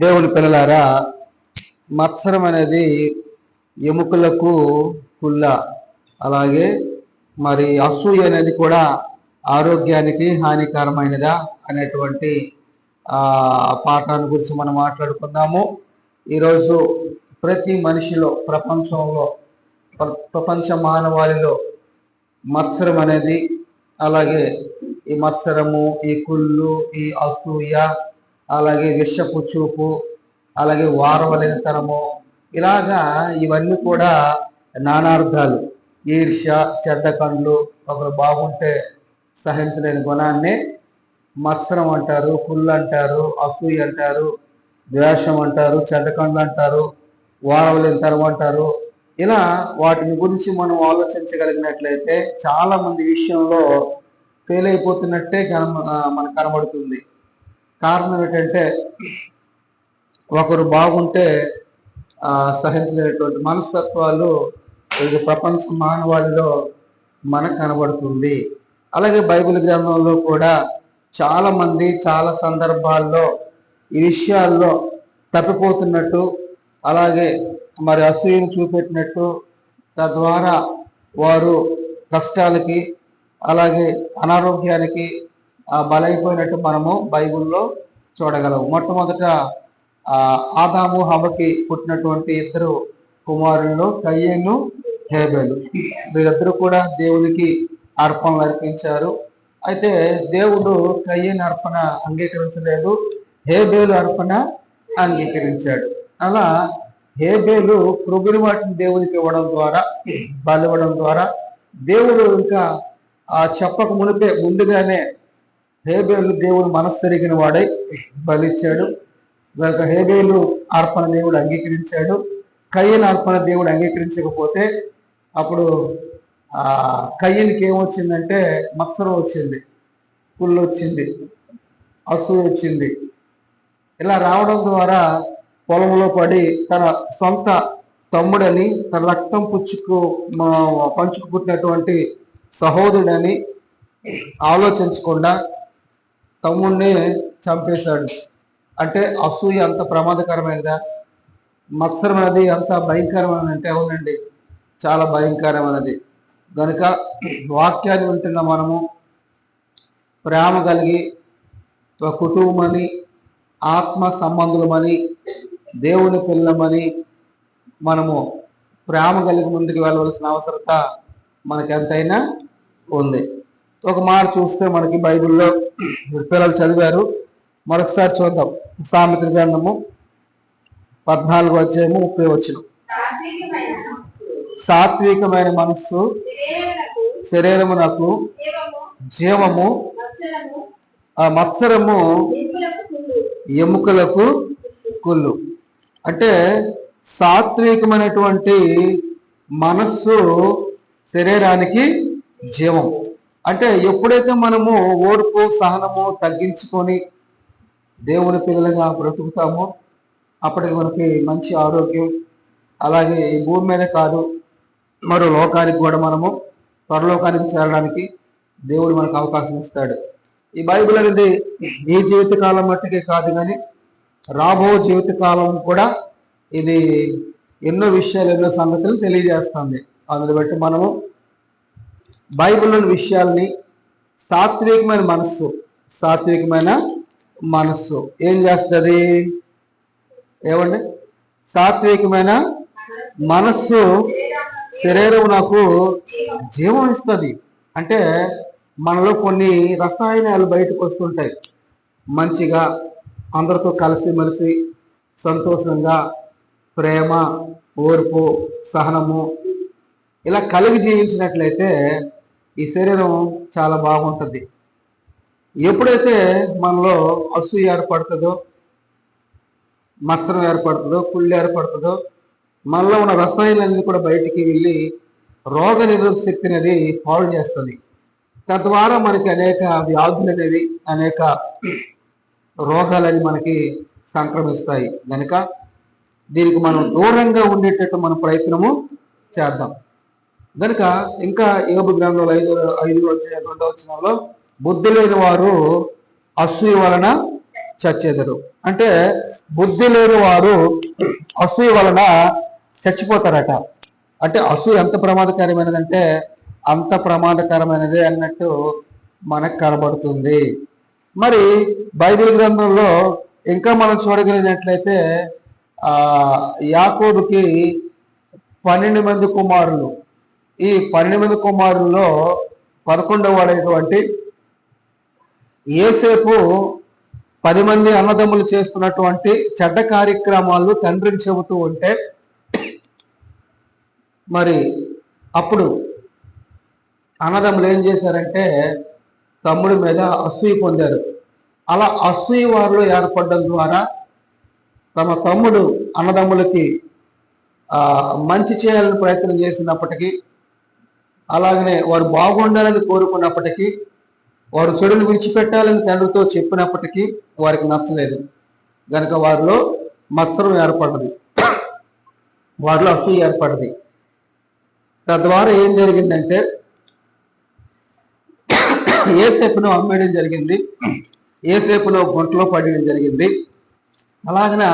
దేవుని పిల్లలారా మత్సరం అనేది ఎముకలకు కుల్ల అలాగే మరి అసూయ అనేది కూడా ఆరోగ్యానికి హానికరమైనదా అనేటువంటి పాఠాన్ని గురించి మనం మాట్లాడుకుందాము. ఈరోజు ప్రతి మనిషిలో ప్రపంచంలో ప్ర- ప్రపంచ మానవాళిలో మత్సరం అనేది అలాగే ఈ మత్సరము ఈ కుళ్ళు ఈ అసూయ అలాగే విషపు చూపు అలాగే వారవలేనితనము ఇలాగా ఇవన్నీ కూడా నానార్థాలు. ఈర్ష్య చెడ్డ కండ్లు ఒకరు బాగుంటే సహించలేని గుణాన్ని మత్సరం అంటారు పుల్లు అంటారు అసూయ అంటారు ద్వేషం అంటారు చెడ్డ కండ్లు అంటారు వారవలేనితనం అంటారు. ఇలా వాటిని గురించి మనం ఆలోచించగలిగినట్లయితే చాలా మంది విషయంలో ఫెయిల్ అయిపోతున్నట్టే కన మనకు కనబడుతుంది. కారణం ఏంటంటే ఒకరు బాగుంటే సహించలేనటువంటి మనస్తత్వాలు ఇది ప్రపంచ మానవాళిలో మనకు కనబడుతుంది. అలాగే బైబిల్ గ్రంథంలో కూడా చాలామంది చాలా సందర్భాల్లో ఈ విషయాల్లో తప్పిపోతున్నట్టు అలాగే మరి అసూయను చూపెట్టినట్టు తద్వారా వారు కష్టాలకి అలాగే అనారోగ్యానికి బలైపోయినట్టు మనము బైబిల్లో చూడగలము. మొట్టమొదట ఆదాము హవకి పుట్టినటువంటి ఇద్దరు కుమారుల్లో కయ్యను హేబెలు. వీరిద్దరూ కూడా దేవునికి అర్పణలు అర్పించారు. అయితే దేవుడు కయ్యను అర్పణ అంగీకరించలేదు హేబేలు అర్పణ అంగీకరించాడు. అలా హేబేలు కృగుని వాటిని దేవునికి ఇవ్వడం ద్వారా బలివ్వడం ద్వారా దేవుడు ఇంకా ఆ చెప్పక మునిపే ముందుగానే హేబేలు దేవుడు మనస్సు తిరిగిన వాడై బలిచ్చాడు. కనుక హేబేలు అర్పణ దేవుడు అంగీకరించాడు. కయ్యన అర్పణ దేవుడు అంగీకరించకపోతే అప్పుడు ఆ కయ్యనికి ఏమొచ్చిందంటే మత్సరం వచ్చింది పుల్లు వచ్చింది అసూ వచ్చింది. ఇలా రావడం ద్వారా పొలంలో పడి తన సొంత తమ్ముడని తన రక్తం పుచ్చుకు మా- పంచుకు పుట్టినటువంటి సహోదరుడని ఆలోచించకుండా తమ్ముడిని చంపేశాడు. అంటే అసూయ అంత ప్రమాదకరమైనదా? మత్సరమైనది అంత భయంకరమైనది అంటే అవునండి. చాలా భయంకరమైనది. కనుక వాక్యాన్ని వింటున్న మనము ప్రేమ కలిగి ఒక కుటుంబమని ఆత్మ సంబంధులమని దేవుని పిల్లమని మనము ప్రేమ కలిగి ముందుకు వెళ్ళవలసిన అవసరత మనకెంతైనా ఉంది. ఒక మాట చూస్తే మనకి బైబిల్లో పిల్లలు చదివారు. మరొకసారి చూద్దాం. సామెత గ్రంథము పద్నాలుగు అధ్యాయము ముప్పై వచ్చిన సాత్వికమైన మనస్సు శరీరము నాకు జీవము ఆ మత్సరము ఎముకలకు కుళ్ళు. అంటే సాత్వికమైనటువంటి మనస్సు శరీరానికి జీవం అంటే ఎప్పుడైతే మనము ఓర్పు సహనము తగ్గించుకొని దేవుని పిల్లలుగా బ్రతుకుతామో అప్పటికి మనకి మంచి ఆరోగ్యం. అలాగే ఈ భూమి మీద కాదు మరో లోకానికి కూడా మనము పరలోకానికి చేరడానికి దేవుడు మనకు అవకాశం ఇస్తాడు. ఈ బైబిల్ అనేది ఈ జీవితకాలం మట్టుకే కాదు కానీ రాబో జీవితకాలం కూడా ఇది ఎన్నో విషయాలు ఎన్నో సంగతులు తెలియజేస్తుంది. అందుని బట్టి మనము బైబిల్లోని విషయాల్ని సాత్వికమైన మనస్సు సాత్వికమైన మనస్సు. ఏం చేస్తుంది? ఏమండి? సాత్వికమైన మనస్సు శరీరం నాకు జీవం ఇస్తుంది. అంటే మనలో కొన్ని రసాయనాలు బయటకు వస్తుంటాయి. మంచిగా అందరితో కలిసిమెలిసి సంతోషంగా ప్రేమ ఓర్పు సహనము ఇలా కలిగి జీవించినట్లయితే ఈ శరీరం చాలా బాగుంటుంది. ఎప్పుడైతే మనలో అసూయ ఏర్పడుతుందో మత్సరం ఏర్పడుతుందో కుళ్ళు ఏర్పడుతుందో మనలో ఉన్న రసాయనాలన్నీ కూడా బయటికి వెళ్ళి రోగ నిరోధక శక్తి అనేది పాడు చేస్తుంది. తద్వారా మనకి అనేక వ్యాధులు అనేవి అనేక రోగాలని మనకి సంక్రమిస్తాయి. కనుక దీనికి మనం దూరంగా ఉండేటట్టు మన ప్రయత్నము చేద్దాం. గనుక ఇంకా యోగ గ్రంథంలో ఐదు ఐదు వచ్చే రెండో బుద్ధి లేని వారు అసూయ వలన చచ్చేదరు. అంటే బుద్ధి లేని వారు అసూయ వలన చచ్చిపోతారట. అంటే అసూయ ఎంత ప్రమాదకరమైనదంటే అంత ప్రమాదకరమైనది అన్నట్టు మనకు కనబడుతుంది. మరి బైబిల్ గ్రంథంలో ఇంకా మనం చూడగలిగినట్లయితే ఆ యాకోబుకి పన్నెండు మంది కుమారులు. ఈ పన్నెండు కుమారుల్లో పదకొండవ వాడైనటువంటి ఏసేపు పది మంది అన్నదమ్ములు చేస్తున్నటువంటి చెడ్డ కార్యక్రమాలు తండ్రికి చెబుతూ ఉంటే మరి అప్పుడు అన్నదమ్ములు ఏం చేశారంటే తమ్ముడి మీద అసూయ పొందారు. అలా అసూయ వారిలో ఏర్పడడం ద్వారా తమ తమ్ముడు అన్నదమ్ములకి మంచి చేయాలని ప్రయత్నం చేసినప్పటికీ అలాగనే వారు బాగుండాలని కోరుకున్నప్పటికీ వారు చెడును విడిచిపెట్టాలని తండ్రితో చెప్పినప్పటికీ వారికి నచ్చలేదు. గనక వారిలో మత్సరం ఏర్పడ్డది. వారిలో అసూయ ఏర్పడ్డది. తద్వారా ఏం జరిగిందంటే ఏసేపును అమ్మేయడం జరిగింది. ఏసేపును గుంటలో పడేయడం జరిగింది. అలాగన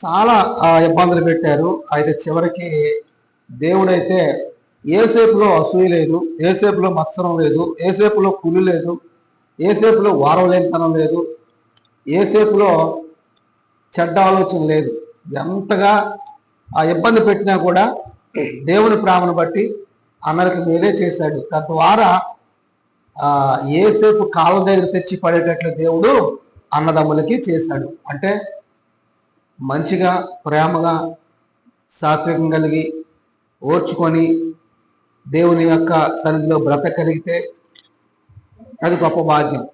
చాలా ఆ, ఇబ్బందులు పెట్టారు. అయితే చివరికి దేవుడైతే ఏసేపులో అసూయ లేదు ఏసేపులో మత్సరం లేదు ఏసేపులో కులు లేదు ఏసేపులో వారవలేనితనం లేదు ఏసేపులో చెడ్డ ఆలోచన లేదు. ఎంతగా ఆ ఇబ్బంది పెట్టినా కూడా దేవుని ప్రేమను బట్టి అన్నరికి మేలే చేశాడు. తద్వారా ఏసేపు కాళ్ళ దగ్గర తెచ్చి పడేటట్లు దేవుడు అన్నదమ్ములకి చేశాడు. అంటే మంచిగా ప్రేమగా సాత్వికం కలిగి ఓర్చుకొని దేవుని యొక్క సన్నిధిలో బ్రతకలిగితే అది గొప్ప భాగ్యం.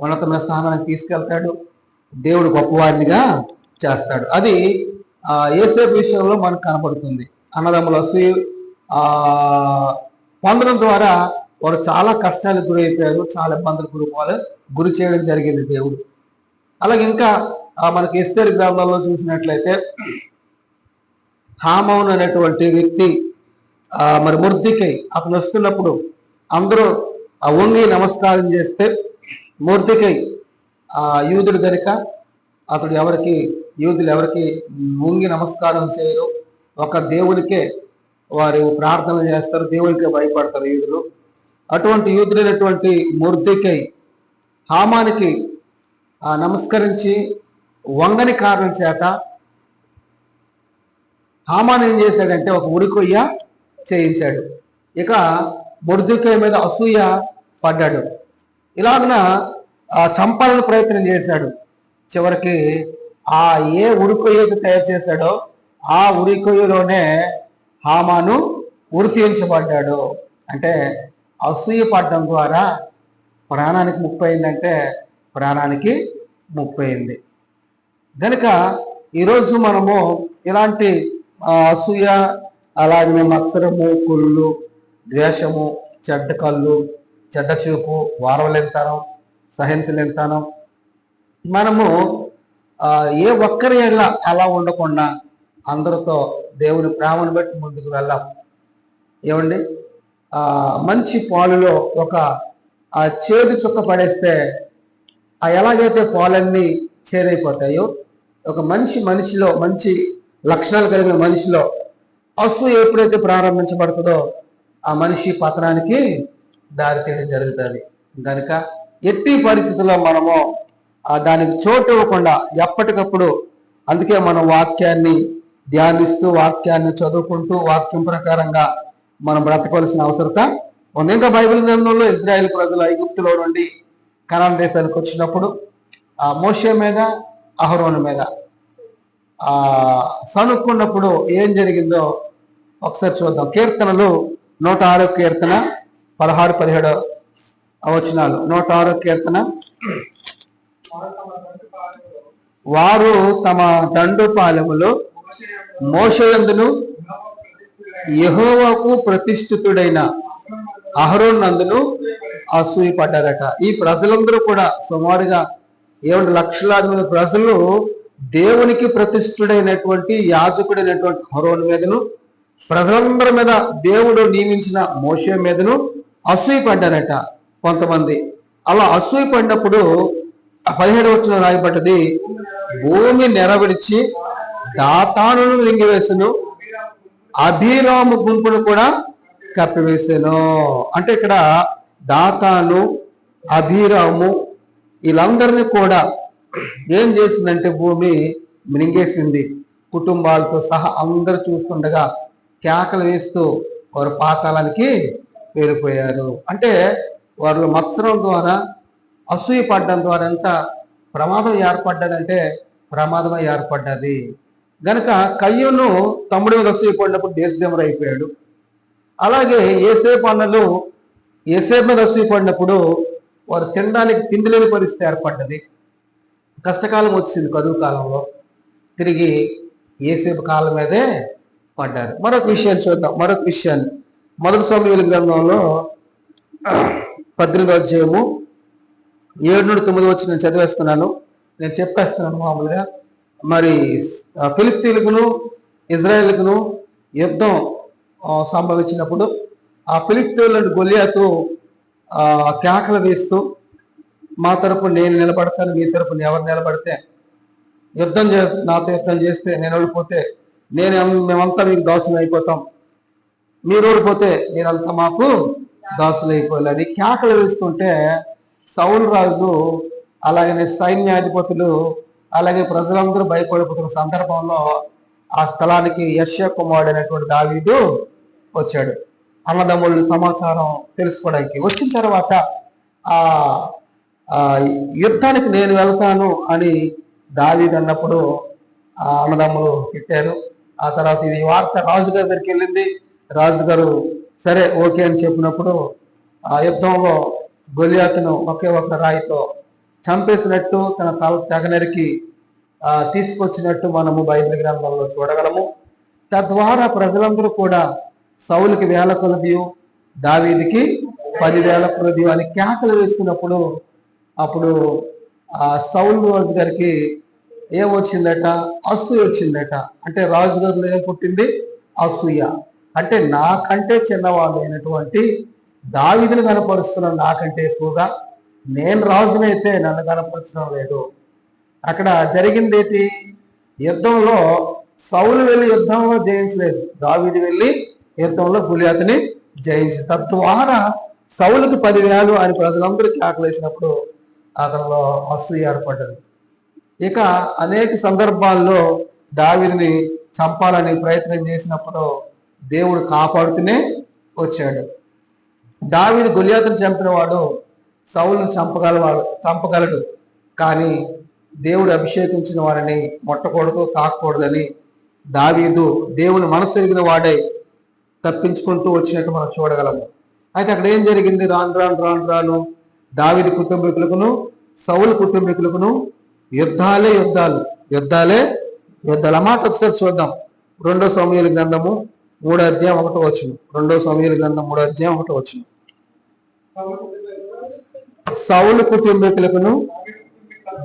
ఉన్నతమైన స్థానానికి తీసుకెళ్తాడు. దేవుడు గొప్పవారినిగా చేస్తాడు. అది ఏసేపు విషయంలో మనకు కనపడుతుంది. అన్నదమ్ముల అసూయ పొందడం ద్వారా వారు చాలా కష్టాలకు గురైపోయారు. చాలా ఇబ్బందులకు గురిపోవాలి గురి చేయడం జరిగింది దేవుడు. అలాగే ఇంకా మనకి ఇస్తేరి గ్రామాల్లో చూసినట్లయితే హామౌన్ అనేటువంటి వ్యక్తి మరి మూర్తికి అతను వస్తున్నప్పుడు అందరూ ఆ వంగి నమస్కారం చేస్తే మూర్తికి ఆ యూదుడు కనుక అతడు ఎవరికి యూదులు ఎవరికి వంగి నమస్కారం చేయరు. ఒక దేవునికే వారు ప్రార్థన చేస్తారు దేవునికే భయపడతారు యూదులు. అటువంటి యూదులైనటువంటి మూర్తికై హామానికి ఆ నమస్కరించి వంగని కారణం చేత హామాన్ ఏం చేశాడంటే ఒక ఉరికొయ్య చేయించాడు. ఇక మొర్దుకే మీద అసూయ పడ్డాడు. ఇలాగన చంపాలని ప్రయత్నం చేశాడు. చివరికి ఆ ఏ ఉరికొయ్యకు తయారు చేశాడో ఆ ఉరికొయ్యలోనే హామాను ఉరి తీయించబడ్డాడు అంటే అసూయ పడడం ద్వారా ప్రాణానికి ముప్పై అయిందంటే ప్రాణానికి ముప్పై అయింది గనుక ఈరోజు మనము ఇలాంటి అసూయ అలాగే మత్సరము కుళ్ళు ద్వేషము చెడ్డ కళ్ళు చెడ్డ చూపు వారవలెంతనం సహించలేంతనం మనము ఏ ఒక్కరి ఎడల అలా ఉండకుండా అందరితో దేవుని ప్రేమను బట్టి ముందుకు వెళ్ళాం. ఏమండి? మంచి పాలులో ఒక ఆ చేదు చుక్క పడేస్తే ఆ ఎలాగైతే పాలన్నీ చేరైపోతాయో ఒక మంచి మనిషిలో మంచి లక్షణాలు కలిగిన మనిషిలో అసూయ ఎప్పుడైతే ప్రారంభించబడుతుందో ఆ మనిషి పతనానికి దారితీయడం జరుగుతుంది. కనుక ఎట్టి పరిస్థితుల్లో మనము ఆ దానికి చోటు ఇవ్వకుండా ఎప్పటికప్పుడు అందుకే మనం వాక్యాన్ని ధ్యానిస్తూ వాక్యాన్ని చదువుకుంటూ వాక్యం ప్రకారంగా మనం బ్రతకవలసిన అవసరత ఉంది. ఇంకా బైబిల్ గ్రంథంలో ఇజ్రాయెల్ ప్రజలు ఐగుప్తులో నుండి కనాన్ దేశానికి వచ్చినప్పుడు ఆ మోషే మీద అహరోను మీద సనుక్కున్నప్పుడు ఏం జరిగిందో ఒకసారి చూద్దాం. కీర్తనలు నూట ఆరో కీర్తన పదహారు పదిహేడు వచనాలు నూట ఆరో కీర్తన. వారు తమ దండు పాలెములో మోషయందును యహోవకు ప్రతిష్ఠితుడైన అహరోన్ నందును అసూయపడ్డారట ఈ ప్రజలందరూ కూడా సుమారుగా ఏడు లక్షలాది మంది ప్రజలు దేవునికి ప్రతిష్ఠుడైనటువంటి యాజకుడైనటువంటి హరోన్ మీదను ప్రజలందరి మీద దేవుడు నియమించిన మోషే మీదను అసూయపడ్డారట కొంతమంది. అలా అసూయ పడినప్పుడు పదిహేడు వచ్చిన రాయబడ్డది భూమి నెరవిడిచి దాతాను మింగివేసును అభిరాము గుంపును కూడా కప్పివేసాను. అంటే ఇక్కడ దాతాను అభిరాము వీళ్ళందరినీ కూడా ఏం చేసిందంటే భూమి మింగేసింది కుటుంబాలతో సహా అందరూ చూస్తుండగా కేకలు వేస్తూ వారు పాతాళానికి వెళ్ళిపోయారు. అంటే వారు మత్సరం ద్వారా అసూయ పడ్డం ద్వారా ఎంత ప్రమాదం ఏర్పడ్డదంటే ప్రమాదమే ఏర్పడ్డది. గనక కయ్యను తమ్ముడి మీద అసూయ పడినప్పుడు దేశదేమరు అయిపోయాడు. అలాగే ఏసేపు అన్నలు ఏసేపు మీద అసూయ పడినప్పుడు వారు తినడానికి తిండి లేని పరిస్థితి ఏర్పడ్డది. కష్టకాలం వచ్చింది కరువు కాలంలో. తిరిగి ఏసేపు కాలం మీదే పడ్డారు. మరొక విషయాన్ని చూద్దాం. మరొక విషయాన్ని. మొదటి సమయాల గ్రంథంలో పద్దెనిమిది అధ్యాయము ఏడు నుండి తొమ్మిది వచ్చి నేను చదివేస్తున్నాను. నేను చెప్పేస్తున్నాను మామూలుగా. మరి ఫిలిస్తీన్లకును ఇజ్రాయెల్కును యుద్ధం సంభవించినప్పుడు ఆ ఫిలిస్తీన్లను గొలియాతు కేకలు వేస్తూ మా తరపు నేను నిలబడతాను మీ తరపున ఎవరు నిలబడితే యుద్ధం చే నాతో యుద్ధం చేస్తే నేను ఓడిపోతే నేను మేమంతా మీకు దాసులు అయిపోతాం. మీరు ఓడిపోతే మీరంతా మాకు దాసులు అయిపోయాలని కేకలు వేస్తుంటే సౌలు రాజు అలాగనే సైన్యాధిపతులు అలాగే ప్రజలందరూ భయపడిపోతున్న సందర్భంలో ఆ స్థలానికి యశ్య కుమారుడు అనేటువంటి దావీదు వచ్చాడు. అన్నదమ్ముళ్ళు సమాచారం తెలుసుకోవడానికి. వచ్చిన తర్వాత ఆ యుద్ధానికి నేను వెళ్తాను అని దావీద్ అన్నప్పుడు ఆ అన్నదమ్ములు పెట్టారు ఆ తర్వాత ఇది వార్త రాజుగారి దగ్గరికి వెళ్ళింది. రాజుగారు సరే ఓకే అని చెప్పినప్పుడు ఆ యుద్ధంలో గొలియాతను ఒకే ఒక్క రాయితో చంపేసినట్టు తన తల తెగనరికి ఆ, తీసుకొచ్చినట్టు మనము బైబిల్ గ్రంథంలో చూడగలము. తద్వారా ప్రజలందరూ కూడా సౌలుకి వేల కొలదియు దావీదికి పదివేల కొలదియు అని కేకలు వేసుకున్నప్పుడు అప్పుడు ఆ సౌలు రాజు గారికి ఏం వచ్చిందట? అసూయ వచ్చిందట. అంటే రాజుగారిలో ఏం పుట్టింది? అసూయ. అంటే నాకంటే చిన్నవాడు అయినటువంటి దావిదిని కనపరుస్తున్నాను నాకంటే ఎక్కువగా నేను రాజునైతే నన్ను కనపరచడం లేదు. అక్కడ జరిగింది ఏంటి? యుద్ధంలో సౌలు వెళ్ళి యుద్ధంలో జయించలేదు. దావిది వెళ్ళి యుద్ధంలో గులియాతని జయించి తద్వారా సౌలుకి పదివేలు అని ప్రజలందరూ ఆకలేసినప్పుడు అతనిలో అసూయ ఏర్పడ్డది. ఇక అనేక సందర్భాల్లో దావిని చంపాలని ప్రయత్నం చేసినప్పుడు దేవుడు కాపాడుతూనే వచ్చాడు. దావిది గొలియాతను చంపిన వాడు సౌలను చంపగలవాడు చంపగలడు. కానీ దేవుడు అభిషేకించిన వారిని మొట్టకూడదు తాకూడదని దావీదు దేవుని మనసు ఎరిగిన వాడే తప్పించుకుంటూ వచ్చినట్టు మనం చూడగలము. అయితే అక్కడ ఏం జరిగింది? రాను రాను రాను రాను దావిది కుటుంబీకులకును సౌలు కుటుంబీకులకును యుద్ధాలే యుద్ధాలు యుద్ధాలే యుద్ధాల. మాట ఒకసారి చూద్దాం. రెండో సమయాల గ్రంథము మూడో అధ్యాయం ఒకటో వచ్చిన రెండో సమయాల గ్రంథం మూడో అధ్యాయం ఒకటో వచ్చిన సౌలు కుటుంబీకులకును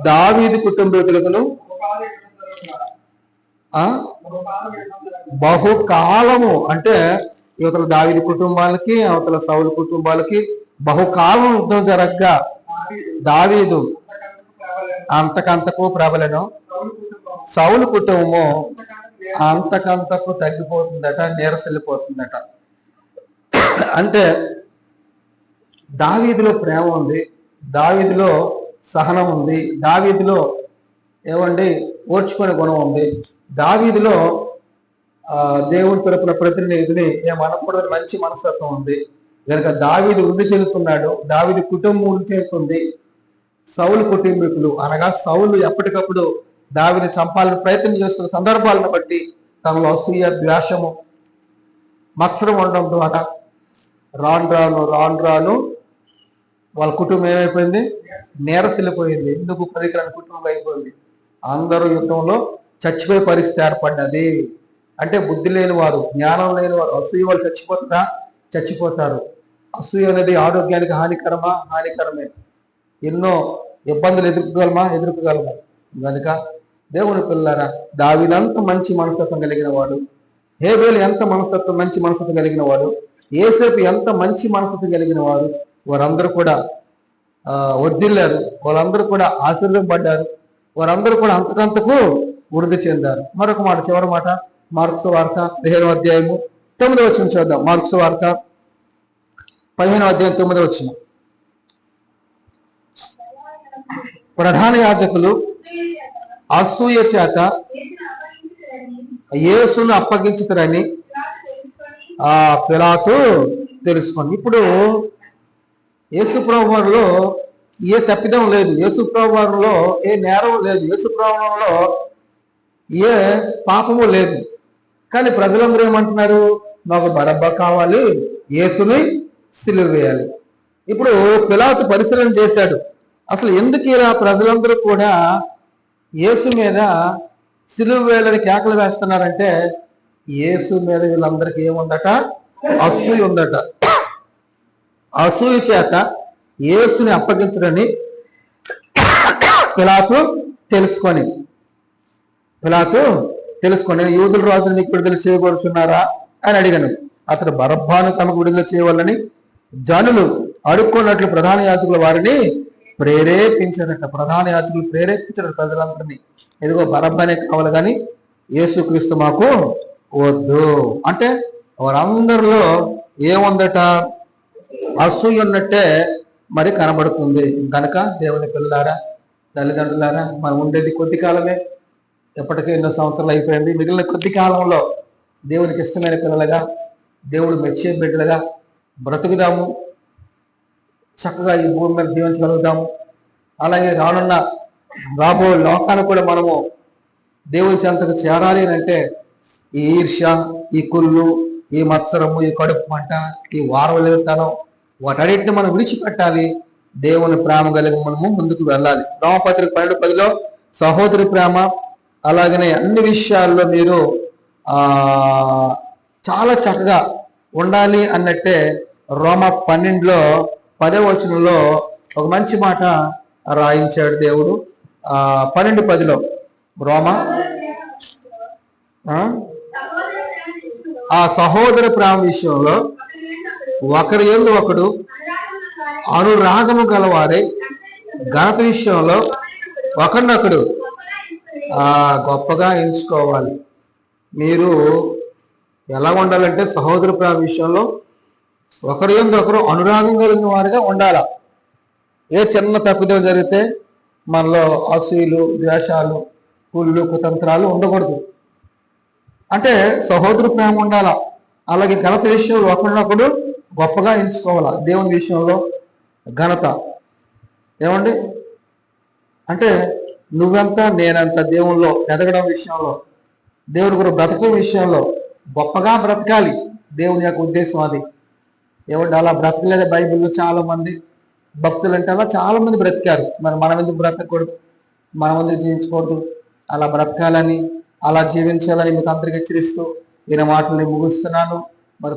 దావీది కుటుంబీకులకును ఆ? బహుకాలము. అంటే యువతల దావిది కుటుంబాలకి అవతల సౌలు కుటుంబాలకి బహుకాలం యుద్ధం జరగగా దావీదు అంతకంతకు ప్రబలను. సౌలు కుటుంబము అంతకంతకు తగ్గిపోతుందట నీరసెళ్ళిపోతుందట. అంటే దావీదిలో ప్రేమ ఉంది దావీదిలో సహనం ఉంది దావీదిలో ఏమండి ఓర్చుకునే గుణం ఉంది. దావీదిలో దేవుని తరపున ప్రతినిధిని ఏమనకూడదు మంచి మనస్తత్వం ఉంది. కనుక దావిది వృద్ధి చెందుతున్నాడు దావిది కుటుంబం వృద్ధి చెందుతుంది సౌలు కుటుంబీకులు అనగా సౌలు ఎప్పటికప్పుడు దావిని చంపాలని ప్రయత్నం చేస్తున్న సందర్భాలను బట్టి తనలో అసూయ ద్వేషము మత్సరం ఉండడం ద్వారా రాను రాను రాను రాను వాళ్ళ కుటుంబం ఏమైపోయింది? నేరసిల్లిపోయింది. ఎందుకు? పనికిరాని కుటుంబం అయిపోయింది. అందరూ యుద్ధంలో చచ్చిపోయే పరిస్థితి ఏర్పడ్డది. అంటే బుద్ధి లేని వారు జ్ఞానం లేని వారు అసూయ వాళ్ళు చచ్చిపోతారా? చచ్చిపోతారు. అసూయ అనేది ఆరోగ్యానికి హానికరమా? హానికరమే. ఎన్నో ఇబ్బందులు ఎదుర్కోగలమా? ఎదుర్కోగలమా? కనుక దేవుని పిల్లారా దావినంత మంచి మనస్తత్వం కలిగిన వాడు. హేబేలు ఎంత మనస్తత్వం మంచి మనస్తత్వం కలిగిన వాడు. ఏసేపు ఎంత మంచి మనస్తత్వం కలిగిన వాడు. వారందరూ కూడా ఆ, వర్ధిల్లారు వాళ్ళందరూ కూడా ఆశీర్వదింపడ్డారు వారందరూ కూడా అంతకంతకు వృద్ధి చెందారు. మరొక మాట చివరి మాట మార్క్స్ వార్త పదిహేను అధ్యాయము తొమ్మిది వచ్చిన చూద్దాం. మార్క్స్ వార్త పదిహేను అధ్యాయం తొమ్మిది వచ్చిన ప్రధాన యాజకులు అసూయ చేత యేసును అప్పగించుతారని ఆ పిలాతు తెలుసుకుంది. ఇప్పుడు యేసు ప్రభువారిలో ఏ తప్పిదం లేదు. యేసు ప్రభువారిలో ఏ నేరం లేదు. యేసు ప్రభువారిలో ఏ పాపము లేదు. కానీ ప్రజలందరూ ఏమంటున్నారు? మాకు బరబ్బ కావాలి. యేసుని సిలువ వేయాలి. ఇప్పుడు పిలాతు పరిశీలన చేశాడు. అసలు ఎందుకు ఇలా ప్రజలందరూ కూడా యేసు మీద సిలువ వేయాలని కేకలు వేస్తున్నారంటే యేసు మీద వీళ్ళందరికీ ఏముందట? అసూయ ఉందట. అసూయ చేత యేసుని అప్పగించడని పిలాతు తెలుసుకొని పిలాతు తెలుసుకొని నేను యూదుల రాజుని మీకు విడుదల చేయబడుతున్నారా అని అడిగాను. అతడు బరబ్బాను తమకు విడుదల చేయవాలని జనులు అడుక్కున్నట్లు ప్రధాన యాజకుల వారిని ప్రేరేపించారట ప్రధాన యాచకులు ప్రేరేపించారు ప్రజలందరినీ. ఎదుగో బరబ్బనే కావాలి కానీ యేసుక్రీస్తు మాకు వద్దు. అంటే వారందరిలో ఏముందట? అసూయ ఉన్నట్టే మరి కనబడుతుంది. కనుక దేవుని పిల్లారా తల్లిదండ్రులారా మనం ఉండేది కొద్ది కాలమే. ఎప్పటికీ ఎన్నో సంవత్సరాలు అయిపోయింది. మిగిలిన కొద్ది కాలంలో దేవునికి ఇష్టమైన పిల్లలుగా దేవుడు మెచ్చే బిడ్డలుగా బ్రతుకుదాము. చక్కగా ఈ భూమి మీద జీవించగలుగుతాము. అలాగే రానున్న రాబో లోకాన్ని కూడా మనము దేవుని చెంతకు చేరాలి అని అంటే ఈ ఈర్ష్య ఈ కుళ్ళు ఈ మత్సరము ఈ కడుపు మంట ఈ వారవలేతనం వాటన్నిటిని మనం విడిచిపెట్టాలి. దేవుని ప్రేమ కలిగి మనము ముందుకు వెళ్ళాలి. రామపత్రిక పన్నెండు పదిలో సహోదరి ప్రేమ అలాగనే అన్ని విషయాల్లో మీరు చాలా చక్కగా ఉండాలి అన్నట్టే రోమ పన్నెండులో పదే వచనంలో ఒక మంచి మాట రాయించాడు దేవుడు ఆ పన్నెండు పదిలో రోమ ఆ? సహోదర ప్రేమ విషయంలో ఒకరి ఎందు ఒకడు అనురాగము గలవారే ఘనత విషయంలో ఒకరినొకడు ఆ గొప్పగా ఎంచుకోవాలి మీరు ఎలా ఉండాలంటే సహోదర ప్రేమ విషయంలో ఒకరి ఒకరు అనురాగం కలిగిన వారిగా ఉండాల. ఏ చిన్న తప్పిదం జరిగితే మనలో అసూయలు ద్వేషాలు కుళ్ళు కుతంత్రాలు ఉండకూడదు. అంటే సహోదర ప్రేమ ఉండాల. అలాగే ఘనత విషయంలో ఒకరినొకడు గొప్పగా ఎంచుకోవాలా. దేవుని విషయంలో ఘనత. ఏమండి? అంటే నువ్వెంత నేనంత దేవుల్లో ఎదగడం విషయంలో దేవుని గురు బ్రతకం విషయంలో గొప్పగా బ్రతకాలి. దేవుని యొక్క ఉద్దేశం అది. ఏమంటే అలా బ్రతకలేదు బైబిల్లో చాలా మంది భక్తులు అంటే అలా చాలా మంది బ్రతికారు. మరి మనం ఎందుకు బ్రతకూడదు? మనం ఎందుకు జీవించకూడదు? అలా బ్రతకాలని అలా జీవించాలని మీకు అందరికి హెచ్చరిస్తూ ఈయన మాటల్ని ముగిస్తున్నాను. మరి